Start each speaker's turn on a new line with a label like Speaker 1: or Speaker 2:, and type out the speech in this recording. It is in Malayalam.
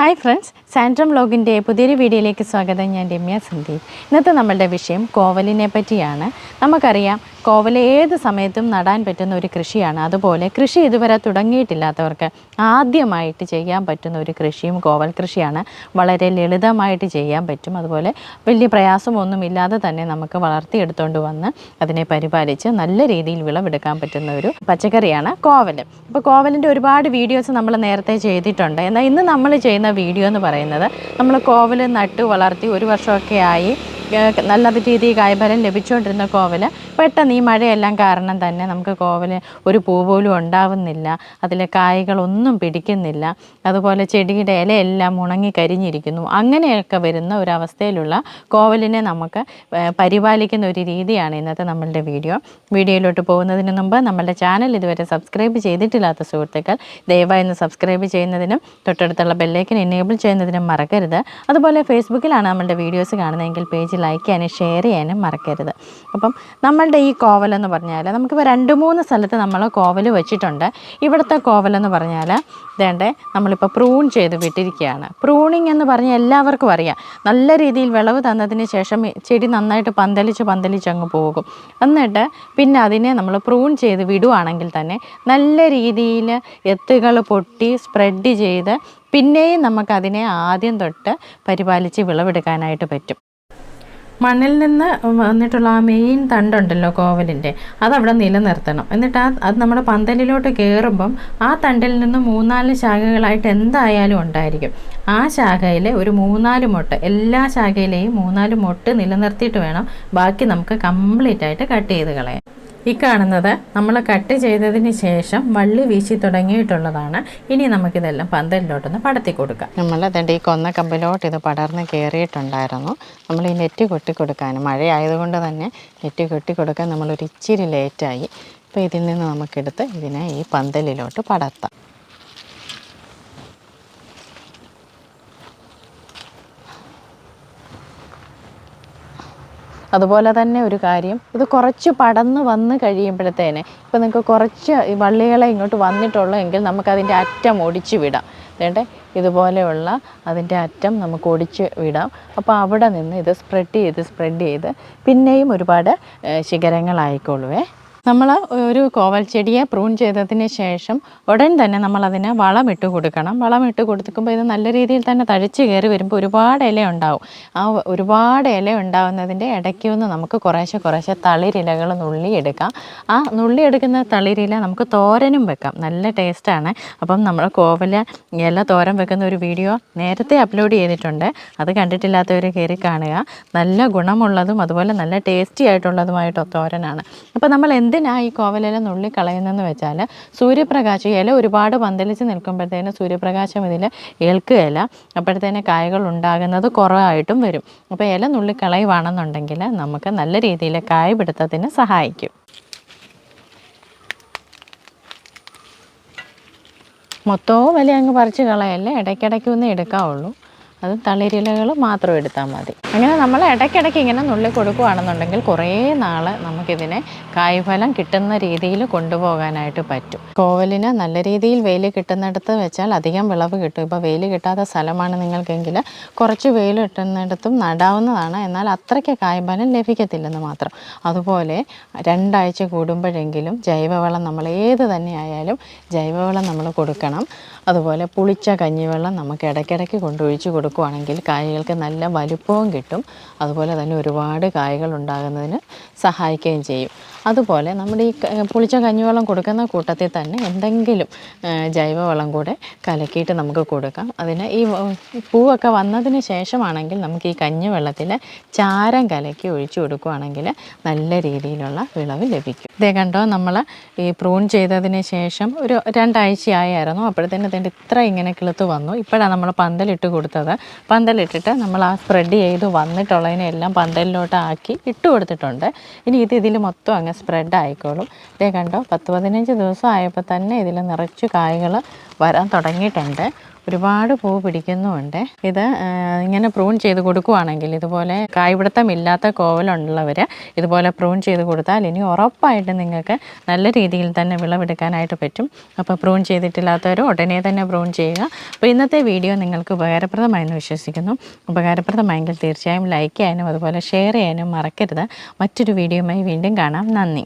Speaker 1: ഹായ് ഫ്രണ്ട്സ് സാൻഡ്രം ബ്ലോഗിന്റെ പുതിയൊരു വീഡിയോയിലേക്ക് സ്വാഗതം. ഞാൻ രമ്യ സന്ദീപ്. ഇന്നത്തെ നമ്മളുടെ വിഷയം കോവലിനെ പറ്റിയാണ് നമുക്കറിയാം കോവൽ ഏത് സമയത്തും നടാൻ പറ്റുന്ന ഒരു കൃഷിയാണ്. അതുപോലെ കൃഷി ഇതുവരെ തുടങ്ങിയിട്ടില്ലാത്തവർക്ക് ആദ്യമായിട്ട് ചെയ്യാൻ പറ്റുന്ന ഒരു കൃഷിയും കോവൽ കൃഷിയാണ്. വളരെ ലളിതമായിട്ട് ചെയ്യാൻ പറ്റും. അതുപോലെ വലിയ പ്രയാസമൊന്നുമില്ലാതെ തന്നെ നമുക്ക് വളർത്തിയെടുത്തുകൊണ്ട് വന്ന് അതിനെ പരിപാലിച്ച് നല്ല രീതിയിൽ വിളവെടുക്കാൻ പറ്റുന്ന ഒരു പച്ചക്കറിയാണ് കോവൽ. അപ്പോൾ കോവലിന്റെ ഒരുപാട് വീഡിയോസ് നമ്മൾ നേരത്തെ ചെയ്തിട്ടുണ്ട്. എന്നാൽ ഇന്ന് നമ്മൾ ചെയ്യുന്ന വീഡിയോ എന്ന് പറയുന്നത് നമ്മൾ കോവൽ നട്ടു വളർത്തി ഒരു വർഷമൊക്കെ ആയി നല്ല രീതിയിൽ കായ്ഫലം ലഭിച്ചുകൊണ്ടിരുന്ന കോവൽ പെട്ടെന്ന് ഈ മഴയെല്ലാം കാരണം തന്നെ നമുക്ക് കോവൽ ഒരു പൂ പോലും ഉണ്ടാവുന്നില്ല. അതിലെ കായ്കളൊന്നും പിടിക്കുന്നില്ല. അതുപോലെ ചെടിയുടെ ഇലയെല്ലാം ഉണങ്ങി കരിഞ്ഞിരിക്കുന്നു. അങ്ങനെയൊക്കെ വരുന്ന ഒരു കോവലിനെ നമുക്ക് പരിപാലിക്കുന്ന ഒരു രീതിയാണ് ഇന്നത്തെ നമ്മളുടെ വീഡിയോ. വീഡിയോയിലോട്ട് പോകുന്നതിന് മുമ്പ് നമ്മളുടെ ചാനൽ ഇതുവരെ സബ്സ്ക്രൈബ് ചെയ്തിട്ടില്ലാത്ത സുഹൃത്തുക്കൾ ദയവായി ഒന്ന് സബ്സ്ക്രൈബ് ചെയ്യുന്നതിനും തൊട്ടടുത്തുള്ള ബെല്ലേക്കിന് എനേബിൾ ചെയ്യുന്നതിനും മറക്കരുത്. അതുപോലെ ഫേസ്ബുക്കിലാണ് നമ്മളുടെ വീഡിയോസ് കാണുന്നതെങ്കിൽ പേജ് ലൈക്ക് ചെയ്യാനും ഷെയർ ചെയ്യാനും മറക്കരുത്. അപ്പം നമ്മളുടെ ഈ കോവലെന്ന് പറഞ്ഞാൽ നമുക്കിപ്പോൾ രണ്ട് മൂന്ന് സ്ഥലത്ത് നമ്മൾ കോവൽ വെച്ചിട്ടുണ്ട്. ഇവിടുത്തെ കോവലെന്ന് പറഞ്ഞാൽ ഇതേണ്ട നമ്മളിപ്പോൾ പ്രൂൺ ചെയ്ത് വിട്ടിരിക്കുകയാണ്. പ്രൂണിങ് എന്ന് പറഞ്ഞാൽ എല്ലാവർക്കും അറിയാം. നല്ല രീതിയിൽ വിളവ് തന്നതിന് ശേഷം ചെടി നന്നായിട്ട് പന്തലിച്ച് പന്തലിച്ച് അങ്ങ് പോകും. എന്നിട്ട് പിന്നെ അതിനെ നമ്മൾ പ്രൂൺ ചെയ്ത് വിടുവാണെങ്കിൽ തന്നെ നല്ല രീതിയിൽ എത്തുകൾ പൊട്ടി സ്പ്രെഡ് ചെയ്ത് പിന്നെയും നമുക്കതിനെ ആദ്യം തൊട്ട് പരിപാലിച്ച് വിളവെടുക്കാനായിട്ട് പറ്റും. മണ്ണിൽ നിന്ന് വന്നിട്ടുള്ള ആ മെയിൻ തണ്ടുണ്ടല്ലോ കോവലിന്റെ. അതവിടെ നിലനിർത്തണം. എന്നിട്ട് ആ അത് നമ്മുടെ പന്തലിലോട്ട് കയറുമ്പം ആ തണ്ടിൽ നിന്ന് മൂന്നാൽ ശാഖകളായിട്ട് എന്തായാലും ഉണ്ടായിരിക്കും. ആ ശാഖയിൽ ഒരു മൂന്നാൽ മൊട്ട് എല്ലാ ശാഖയിലെയും മൂന്നാൽ മൊട്ട് നിലനിർത്തിയിട്ട് വേണം ബാക്കി നമുക്ക് കംപ്ലീറ്റ് ആയിട്ട് കട്ട് ചെയ്ത് കളയാൻ. ഈ കാണുന്നത് നമ്മൾ കട്ട് ചെയ്തതിന് ശേഷം വള്ളി വീശി തുടങ്ങിയിട്ടുള്ളതാണ്. ഇനി നമുക്കിതെല്ലാം പന്തലിലോട്ടൊന്ന് പടത്തി കൊടുക്കാം. നമ്മൾ അതുകൊണ്ട് ഈ കൊന്ന കമ്പിലോട്ട് ഇത് പടർന്ന് കയറിയിട്ടുണ്ടായിരുന്നു നമ്മൾ ഈ നെറ്റ് കൊട്ടി മഴ മഴയായതുകൊണ്ട് തന്നെ നെറ്റ് കൊട്ടി കൊടുക്കാൻ നമ്മളൊരു ഇച്ചിരി ലേറ്റായി. അപ്പോൾ ഇതിൽ നിന്ന് നമുക്കെടുത്ത് ഇതിനെ ഈ പന്തലിലോട്ട് പടർത്താം അതുപോലെ തന്നെ ഒരു കാര്യം ഇത് കുറച്ച് പടന്ന് വന്ന് കഴിയുമ്പോഴത്തേനെ ഇപ്പോൾ നിങ്ങൾക്ക് കുറച്ച് ഈ വള്ളികളെ ഇങ്ങോട്ട് വന്നിട്ടുള്ളൂ എങ്കിൽ നമുക്കതിന്റെ അറ്റം ഒടിച്ച് വിടാം. വേണ്ടേ ഇതുപോലെയുള്ള അതിന്റെ അറ്റം നമുക്ക് ഒടിച്ച് വിടാം. അപ്പോൾ അവിടെ നിന്ന് ഇത് സ്പ്രെഡ് ചെയ്ത് സ്പ്രെഡ് ചെയ്ത് പിന്നെയും ഒരുപാട് ശിഖരങ്ങളായിക്കോളുവേ നമ്മൾ ഒരു കോവൽ ചെടിയെ പ്രൂൺ ചെയ്തതിന് ശേഷം ഉടൻ തന്നെ നമ്മൾ അതിന് വളമിട്ട് കൊടുക്കണം. വളമിട്ട് കൊടുക്കുമ്പോൾ ഇത് നല്ല രീതിയിൽ തന്നെ തഴച്ച് കയറി വരുമ്പോൾ ഒരുപാട് ഇല ഉണ്ടാവും. ആ ഒരുപാട് ഇല ഉണ്ടാവുന്നതിന്റെ ഇടയ്ക്ക് ഒന്ന് നമുക്ക് കുറേശ്ശെ കുറേശ്ശെ തളിരിലകൾ നുള്ളിയെടുക്കാം ആ നുള്ളിയെടുക്കുന്ന തളിരില നമുക്ക് തോരനും വെക്കാം. നല്ല ടേസ്റ്റാണ് അപ്പം നമ്മൾ കോവല ഇല തോരൻ വെക്കുന്ന ഒരു വീഡിയോ നേരത്തെ അപ്ലോഡ് ചെയ്തിട്ടുണ്ട്. അത് കണ്ടിട്ടില്ലാത്തവർ കയറി കാണുക. നല്ല ഗുണമുള്ളതും അതുപോലെ നല്ല ടേസ്റ്റി ആയിട്ടുള്ളതുമായിട്ട് തോരനാണ്. അപ്പോൾ നമ്മൾ എന്തിനാ ഈ കോവലില നുള്ളി കളയുന്നതെന്ന് വെച്ചാൽ സൂര്യപ്രകാശം ഇല ഒരുപാട് പന്തലിച്ച് നിൽക്കുമ്പോഴത്തേന് സൂര്യപ്രകാശം ഇതിൽ ഏൽക്കുകയില്ല. അപ്പോഴത്തേന് കായകൾ ഉണ്ടാകുന്നത് കുറവായിട്ടും വരും. അപ്പോൾ ഇല നുള്ളി കളയുവാണെന്നുണ്ടെങ്കിൽ നമുക്ക് നല്ല രീതിയിൽ കായ പിടുത്തത്തിന് സഹായിക്കും. മൊത്തവും വലിയ അങ്ങ് പറിച്ച് കളയല്ലേ? ഇടയ്ക്കിടയ്ക്ക് ഒന്ന് എടുക്കാവുള്ളൂ. അത് തളിരിലകൾ മാത്രം എടുത്താൽ മതി. അങ്ങനെ നമ്മൾ ഇടയ്ക്കിടയ്ക്ക് ഇങ്ങനെ നുള്ളി കൊടുക്കുകയാണെന്നുണ്ടെങ്കിൽ കുറേ നാൾ നമുക്കിതിനെ കായ്ഫലം കിട്ടുന്ന രീതിയിൽ കൊണ്ടുപോകാനായിട്ട് പറ്റും. കോവലിന് നല്ല രീതിയിൽ വെയിൽ കിട്ടുന്നിടത്ത് വെച്ചാൽ അധികം വിളവ് കിട്ടും. ഇപ്പോൾ വെയിൽ കിട്ടാത്ത സ്ഥലമാണ് നിങ്ങൾക്കെങ്കിൽ കുറച്ച് വെയിൽ കിട്ടുന്നിടത്തും നടാവുന്നതാണ്. എന്നാൽ അത്രയ്ക്ക് കായ്ഫലം ലഭിക്കത്തില്ലെന്ന് മാത്രം. അതുപോലെ രണ്ടാഴ്ച കൂടുമ്പോഴെങ്കിലും ജൈവവളം നമ്മൾ ഏത് തന്നെ ആയാലും ജൈവവളം നമ്മൾ കൊടുക്കണം. അതുപോലെ പുളിച്ച കഞ്ഞിവെള്ളം നമുക്ക് ഇടയ്ക്കിടയ്ക്ക് കൊണ്ടൊഴിച്ച് കൊടുക്കുകയാണെങ്കിൽ കായകൾക്ക് നല്ല വലുപ്പവും കിട്ടും. അതുപോലെ തന്നെ ഒരുപാട് കായകൾ ഉണ്ടാകുന്നതിന് സഹായിക്കുകയും ചെയ്യും. അതുപോലെ നമ്മുടെ ഈ പുളിച്ച കഞ്ഞിവെള്ളം കൊടുക്കുന്ന കൂട്ടത്തിൽ തന്നെ എന്തെങ്കിലും ജൈവവളം കൂടെ കലക്കിയിട്ട് നമുക്ക് കൊടുക്കാം. അതിന് ഈ പൂവൊക്കെ വന്നതിന് ശേഷമാണെങ്കിൽ നമുക്ക് ഈ കഞ്ഞിവെള്ളത്തിൽ ചാരം കലക്കി ഒഴിച്ചു കൊടുക്കുകയാണെങ്കിൽ നല്ല രീതിയിലുള്ള വിളവ് ലഭിക്കും. ഇതേ കണ്ടോ നമ്മൾ ഈ പ്രൂൺ ചെയ്തതിന് ശേഷം ഒരു രണ്ടാഴ്ചയായിരുന്നു അപ്പോഴത്തേന് ഇതിന്റെ ഇത്ര ഇങ്ങനെ കിളുത്ത് വന്നു. ഇപ്പോഴാണ് നമ്മൾ പന്തലിട്ട് കൊടുത്തത്. പന്തലിട്ടിട്ട് നമ്മൾ ആ സ്പ്രെഡ് ചെയ്ത് വന്നിട്ടുള്ളതിനെല്ലാം പന്തലിലോട്ട് ആക്കി ഇട്ട് കൊടുത്തിട്ടുണ്ട്. ഇനി ഇത് ഇതിൽ മൊത്തം അങ്ങ് സ്പ്രെഡ് ആയിക്കോളും ഇതേ കണ്ടോ പത്ത് പതിനഞ്ച് ദിവസം ആയപ്പോൾ തന്നെ ഇതിൽ നിറച്ച് കായ്കൾ വരാൻ തുടങ്ങിയിട്ടുണ്ട്. ഒരുപാട് പൂ പിടിക്കുന്നുമുണ്ട്. ഇത് ഇങ്ങനെ പ്രൂൺ ചെയ്ത് കൊടുക്കുവാണെങ്കിൽ ഇതുപോലെ കായ്പിടുത്തമില്ലാത്ത കോവലുള്ളവർ ഇതുപോലെ പ്രൂൺ ചെയ്ത് കൊടുത്താൽ ഇനി ഉറപ്പായിട്ട് നിങ്ങൾക്ക് നല്ല രീതിയിൽ തന്നെ വിളവെടുക്കാനായിട്ട് പറ്റും. അപ്പോൾ പ്രൂൺ ചെയ്തിട്ടില്ലാത്തവർ ഉടനെ തന്നെ പ്രൂൺ ചെയ്യുക. അപ്പോൾ ഇന്നത്തെ വീഡിയോ നിങ്ങൾക്ക് ഉപകാരപ്രദമായെന്ന് വിശ്വസിക്കുന്നു. ഉപകാരപ്രദമായെങ്കിൽ തീർച്ചയായും ലൈക്ക് ചെയ്യാനും അതുപോലെ ഷെയർ ചെയ്യാനും മറക്കരുത്. മറ്റൊരു വീഡിയോയുമായി വീണ്ടും കാണാം. നന്ദി.